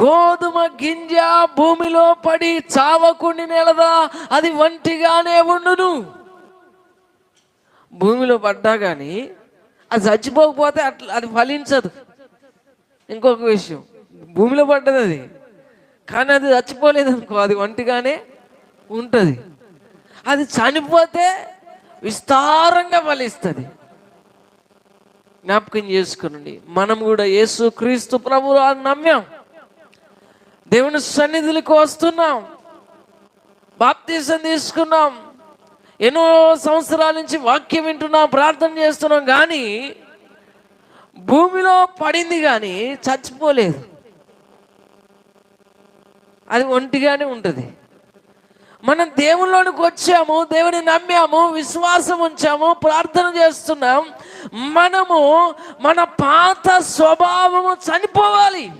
గోధుమ గింజ భూమిలో పడి చావకుండి నెలదా? అది వంటిగానే ఉండును. భూమిలో పడ్డా కానీ అది చచ్చిపోకపోతే అట్లా అది ఫలించదు. ఇంకొక విషయం భూమిలో పడ్డది అది. కానీ అది చచ్చిపోలేదు అనుకో అది వంటిగానే ఉంటుంది. అది చనిపోతే విస్తారంగా ఫలిస్తుంది. జ్ఞాపకం చేసుకునండి. మనం కూడా యేసు క్రీస్తు ప్రభు నమ్మాం. దేవుని సన్నిధులకు వస్తున్నాం. బాప్తీసం తీసుకున్నాం. ఎన్నో సంవత్సరాల నుంచి వాక్యం వింటున్నాం ప్రార్థన చేస్తున్నాం కానీ భూమిలో పడింది కానీ చచ్చిపోలేదు. అది ఒంటిగానే ఉంటుంది. మనం దేవుళ్ళలోనికి వచ్చాము దేవుని నమ్మాము విశ్వాసం ఉంచాము ప్రార్థన చేస్తున్నాం. మనము మన పాత స్వభావము చనిపోవాలి.